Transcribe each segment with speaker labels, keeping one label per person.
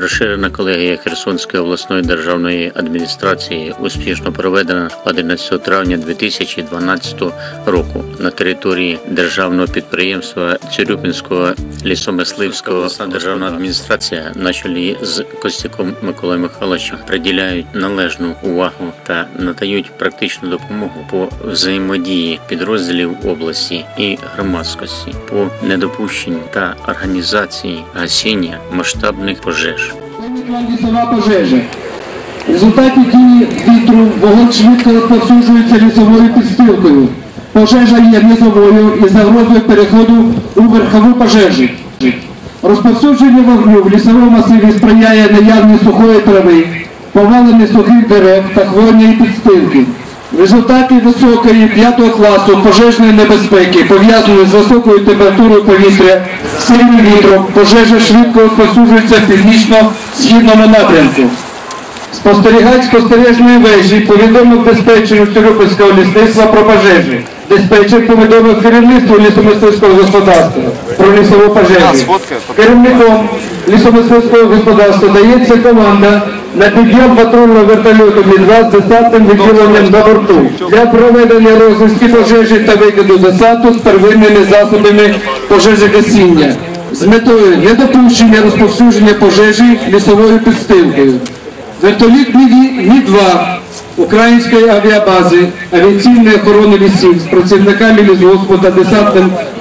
Speaker 1: Розширена колегія Херсонської обласної державної адміністрації успішно проведена 11 травня 2012 року на території державного підприємства Цюрюпінського лісомисливського державна адміністрація на чолі з Костяком Миколою Михайловичем приділяють належну увагу та надають практичну допомогу по взаємодії підрозділів області і громадськості по недопущенню та організації гасіння масштабних пожеж.
Speaker 2: Лісова пожежа. В результаті дії вітру вогонь швидко розповсюджується лісовою підстилкою. Пожежа є низовою і загрозою переходу у верхову пожежі. Розповсюдження вогню в лісовому масиві сприяє наявність сухої трави, повалених сухих дерев та хвойної підстилки. В результаті високої 5 класу пожежної небезпеки, пов'язаної з високою температурою повітря, сильним вітром, пожежа швидко розповсюджується в північно-східному напрямку. Спостерігач спостережної вежі повідомив диспетчеру Тернопільського лісництва про пожежі. Диспетчер повідомив керівництву лісомисливського господарства про лісову пожежу. Керівником лісомисливського господарства дається команда на підйом патрульного вертольоту Мі-2 з десантним відділенням на борту для проведення розвідки пожежі та викиду десанту з первинними засобами пожежогасіння з метою недопущення розповсюдження пожежі лісовою підстилкою. Вертоліт Мі-2 Української авіабази авіаційної охорони лісів з працівниками лісгоспу та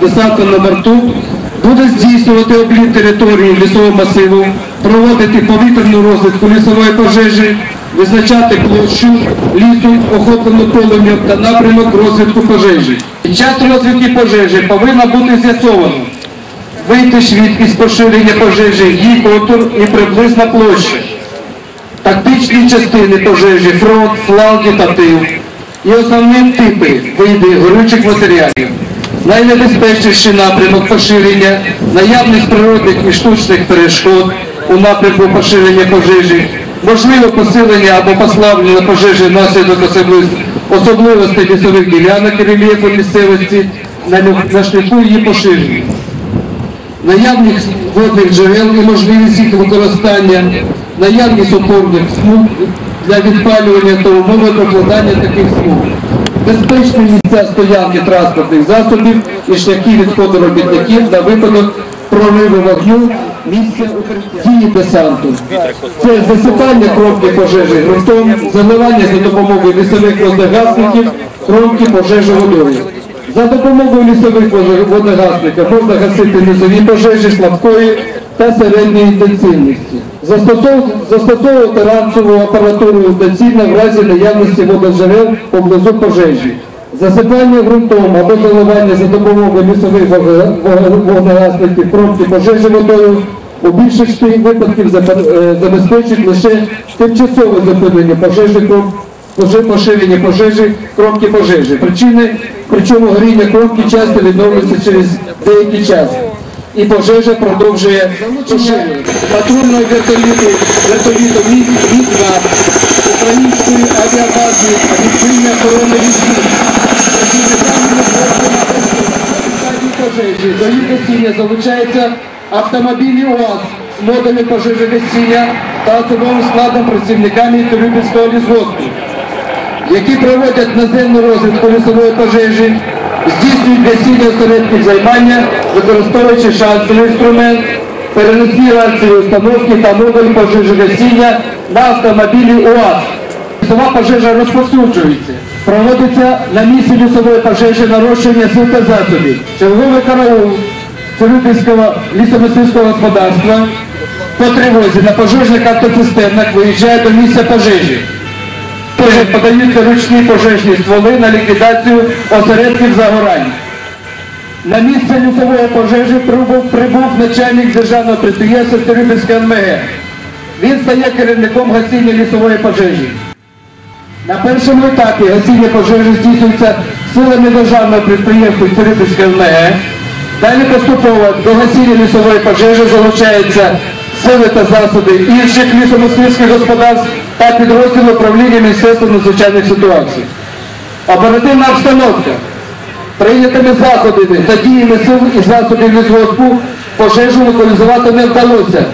Speaker 2: десантом на борту буде здійснювати обліт території лісового масиву, проводити повітряну розвідку лісової пожежі, визначати площу лісу, охоплену полум'ям та напрямок розвідку пожежі. Під час розвідки пожежі повинна бути з'ясовано вийти швидкість поширення пожежі, її контур і приблизна площа тактичні частини пожежі, фронт, фланги та тил. І основні типи види горючих матеріалів. Найнебезпечніший напрямок поширення, наявність природних і штучних перешкод у напрямку поширення пожежі, можливе посилення або послаблення пожежі внаслідок особливостей лісових ділянок і рельєфу місцевості на на шляху її поширення. Наявність водних джерел і можливість їх використання, наявність опорних смуг для відпалювання та умови прокладання таких смуг, безпечні місця стоянки транспортних засобів і шляхи відходу робітників на випадок прориву вогню укриття. дії десанту. Це засипання кромки пожежі ґрунтом, заливання за допомогою лісових водогасників кромки пожежі водою. За допомогою лісових водогасників можна гасити лісові пожежі слабкої та середньої інтенсивності. Застосов- Застосовувати ранцеву апаратуру доцільно в разі наявності вододжерел поблизу пожежі. Засипання ґрунтом або заливання за допомогою лісових вогнегасників промки пожежі водою у більшості випадків е, забезпечить лише тимчасове зупинення пожежі поширення пожежі, кромки пожежі. Причини, причому горіння кромки часто відновлюється через деякий час. І пожежа продовжує поширення. Патрульного вертоліту, вертоліту Мі-2 української авіабази авіаційної охорони лісів. Пожежі до їх гасіння залучаються автомобілі УАЗ з модами пожежогасіння та особовим складом працівниками Тернопільського лісгоспу які проводять наземну розвідку лісової пожежі, здійснюють гасіння осередків займання, використовуючи шансовий інструмент, переносні ранцеві установки та модуль пожежогасіння на автомобілі УАЗ. Лісова пожежа розповсюджується. Проводиться на місці лісової пожежі нарощування сил та засобів. Черговий караул Церупільського лісомисливського господарства по тривозі на пожежних автоцистернах виїжджає до місця пожежі. Подаються ручні пожежні стволи на ліквідацію осередків загорань. На місце лісової пожежі прибув, прибув начальник державного підприємства Тернопільське НМГ. Він стає керівником гасіння лісової пожежі. На першому етапі гасіння пожежі здійснюється силами державного підприємства Тернопільське НМГ. Далі поступово до гасіння лісової пожежі залучаються сили та засоби інших лісомисливських господарств та підрозділи управління Міністерства надзвичайних ситуацій. Оперативна обстановка. Прийнятими заходами та діями сил і засобів лісгоспу пожежу локалізувати не вдалося.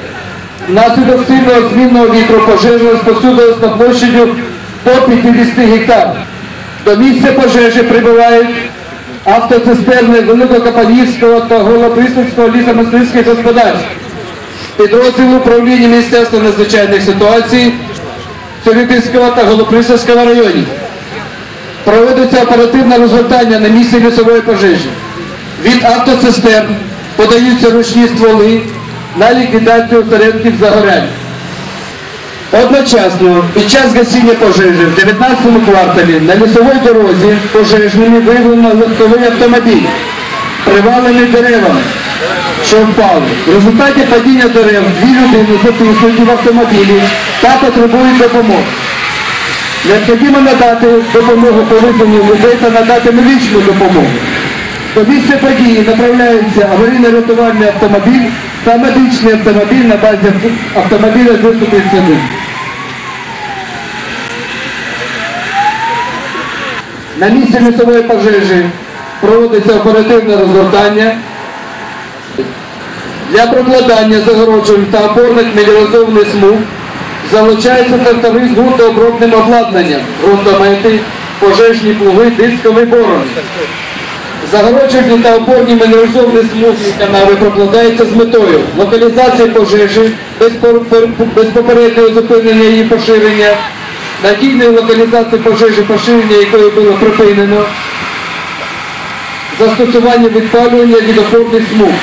Speaker 2: Внаслідок сильного змінного вітру пожежа розповсюдилась на площадю до 50 гектар. До місця пожежі прибувають автоцистерни Великокапанівського та Голоприсницького лісомисливських господарств, підрозділ управління Міністерства надзвичайних ситуацій Цивітинського та Голоприсницького районів. Проводиться оперативне розгортання на місці лісової пожежі. Від автоцистерн подаються ручні стволи на ліквідацію осередків загорянь. Одночасно, під час гасіння пожежі в 19 кварталі на лісовій дорозі пожежними виявлено легковий автомобіль, привалений деревами, що впали. В результаті падіння дерев дві людини затиснуті в автомобілі та потребують допомоги. Необхідно надати допомогу по визванню людей та надати медичну допомогу. До місця події направляється аварійно-рятувальний автомобіль та медичний автомобіль на базі автомобіля ЗИСу-31. На місці лісової пожежі проводиться оперативне розгортання для прокладання загороджень та опорних меліоризованих смуг залучається трактори з ґрунтообробним обладнанням, ґрунтомети, пожежні плуги, дисковий борон. Загороджені та опорні мінералізовані смуги канави прокладаються з метою локалізації пожежі без попереднього зупинення її поширення, надійної локалізації пожежі, поширення якої було припинено, застосування відпалювання від опорних смуг.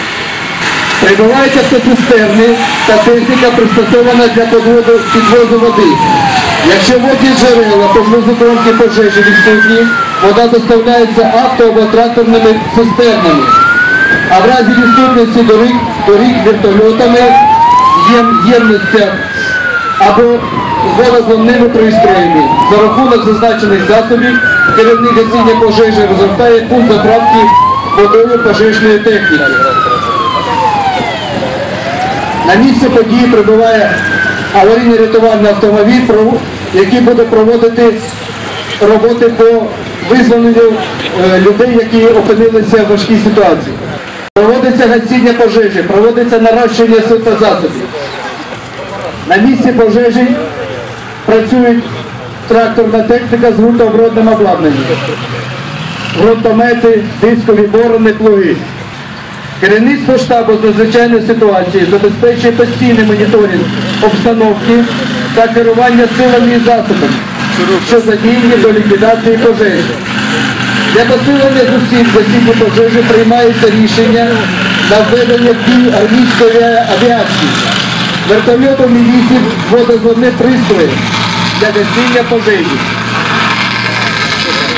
Speaker 2: Прибувають автоцистерни та техніка пристосована для подводу, підвозу води. Якщо водні джерела поблизу кромки пожежі відсутні, вода доставляється авто або тракторними цистернами. А в разі відсутності доріг, доріг вертольотами, єм, ємностях або водозливними пристроями. За рахунок зазначених засобів керівник гасіння пожежі розгортає пункт заправки водою пожежної техніки. На місце події прибуває аварійний рятувальний автомобіль, який буде проводити роботи по визволенню е, людей, які опинилися в важкій ситуації. Проводиться гасіння пожежі, проводиться наращування сил та засобів. На місці пожежі працюють тракторна техніка з ґрунтооборудним обладнанням, ґрунтомети, дискові борони, плуги. Керівництво штабу з надзвичайної ситуації забезпечує постійний моніторинг обстановки та керування силами і засобами, що задіяні до ліквідації пожежі. Для посилення зусиль в гасінні пожежі приймається рішення на введення в дію армійської авіації, вертольотом мілісів водозводних пристроїв для гасіння пожежі.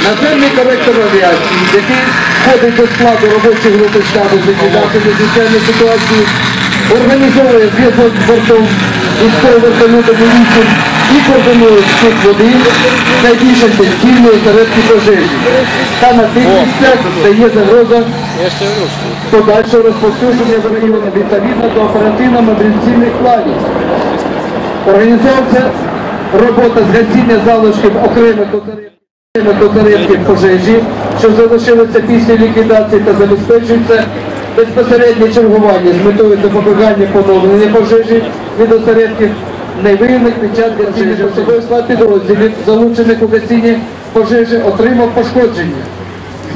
Speaker 2: Наземний коректор авіації, який входить до складу робочої групи штабу з ліквідації надзвичайної ситуації, організовує зв'язок з бортом військового вертольоту міліції і координує вхід води найбільш інтенсивні осередки пожежі та на тих місцях, де загроза подальшого розповсюдження регіоні відповідно до оперативно-мобілізаційних планів. Організовується робота з гасіння залишків окремих зарядки пожежі, що залишилися після ліквідації та забезпечується безпосереднє чергування з метою запобігання поновлення пожежі від осередків не виявлених під час гасіння особовий склад підрозділів, залучених у гасінні пожежі, отримав пошкодження.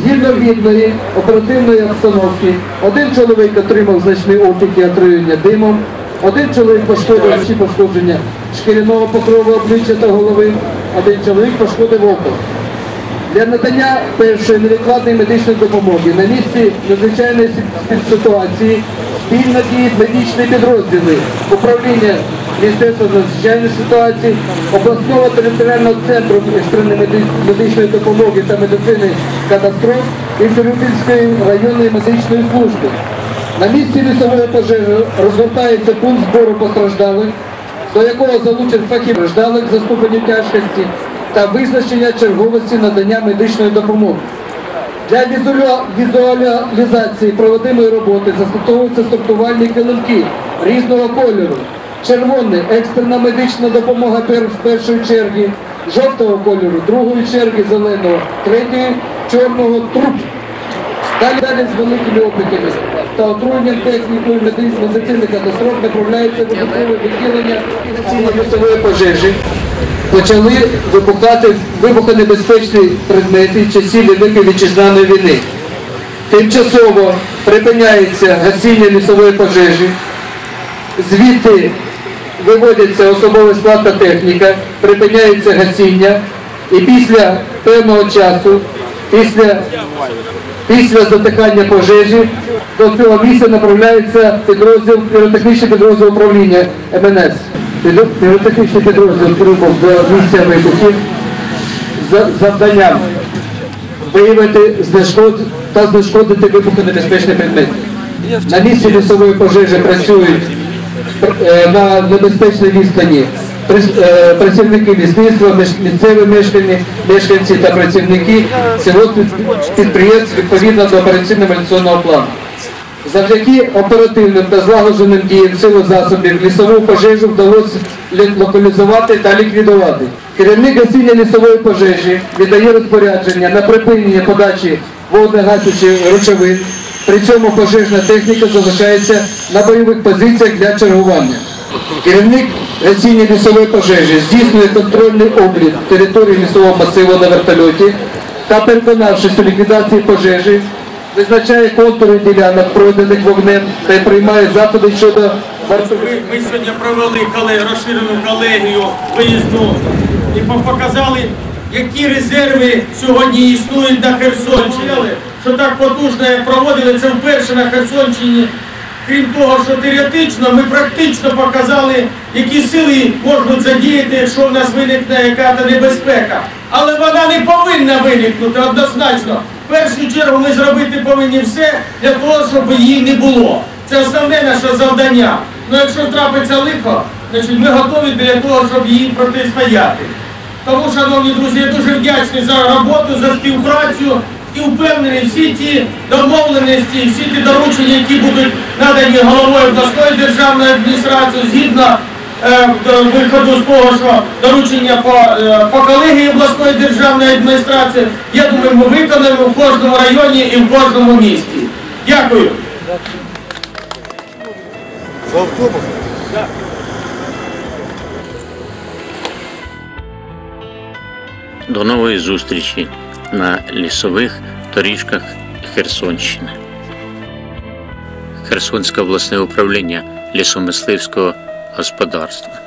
Speaker 2: Згідно відної оперативної обстановки, один чоловік отримав значний опік і отруєння димом, один чоловік пошкодив всі пошкодження шкіряного покрову обличчя та голови, один чоловік пошкодив око. Для надання першої невідкладної медичної допомоги на місці надзвичайної ситуації спільно діють медичні підрозділи управління Міністерства надзвичайної ситуації, обласного територіального центру екстреної медичної допомоги та медицини катастроф і Цирюльської районної медичної служби. На місці лісової пожежі розгортається пункт збору постраждалих, до якого залучать фахів страждалих за тяжкості та визначення черговості надання медичної допомоги. Для візуалізації проводимої роботи застосовуються сортувальні килимки різного кольору. Червоний екстрена медична допомога пер- першої черги, жовтого кольору, другої черги зеленого, третьої чорного труп. Далі далі з великими опіками. та отруєнням технікою меди- медицини катастроф направляється вибухове відділення цілої лісової пожежі. Почали вибухати вибухонебезпечні предмети часів Великої Вітчизнаної війни. Тимчасово припиняється гасіння лісової пожежі, звідти виводиться особовий склад та техніка, припиняється гасіння, і після певного часу, після, після затихання пожежі, до цього місця направляється підрозділ, піротехнічний підрозділ управління МНС. Піротехнічний підрозділ прибув до місця вибухів з завданням виявити та знешкодити вибухонебезпечні предмети. На місці лісової пожежі працюють е, на небезпечній відстані е, працівники лісництва, місцеві мешканці, мешканці та працівники цього підприємств відповідно до операційно-міліційного плану. Завдяки оперативним та злагодженим діям сил засобів лісову пожежу вдалося локалізувати та ліквідувати. Керівник гасіння лісової пожежі віддає розпорядження на припинення подачі водно-гасючих речовин. При цьому пожежна техніка залишається на бойових позиціях для чергування. Керівник гасіння лісової пожежі здійснює контрольний облік території лісового масиву на вертольоті та переконавшись у ліквідації пожежі, визначає контури ділянок, пройдених вогнем, та й приймає заходи щодо вартових.
Speaker 3: Ми, сьогодні провели розширену колегію виїзну і показали, які резерви сьогодні існують на Херсонщині. Що так потужно як проводили, це вперше на Херсонщині. Крім того, що теоретично, ми практично показали, які сили можуть задіяти, якщо в нас виникне яка-то небезпека. Але вона не повинна виникнути однозначно. В першу чергу ми зробити повинні все для того, щоб її не було. Це основне наше завдання. Ну якщо трапиться лихо, значить ми готові для того, щоб їй протистояти. Тому, шановні друзі, я дуже вдячний за роботу, за співпрацю і впевнений, всі ті домовленості, всі ті доручення, які будуть надані головою обласної державної адміністрації згідно виходу з того, що доручення по, е, по колегії обласної державної адміністрації, я думаю, ми виконаємо в кожному районі і в кожному місті. Дякую.
Speaker 1: До нової зустрічі на лісових доріжках Херсонщини. Херсонське обласне управління лісомисливського господарства.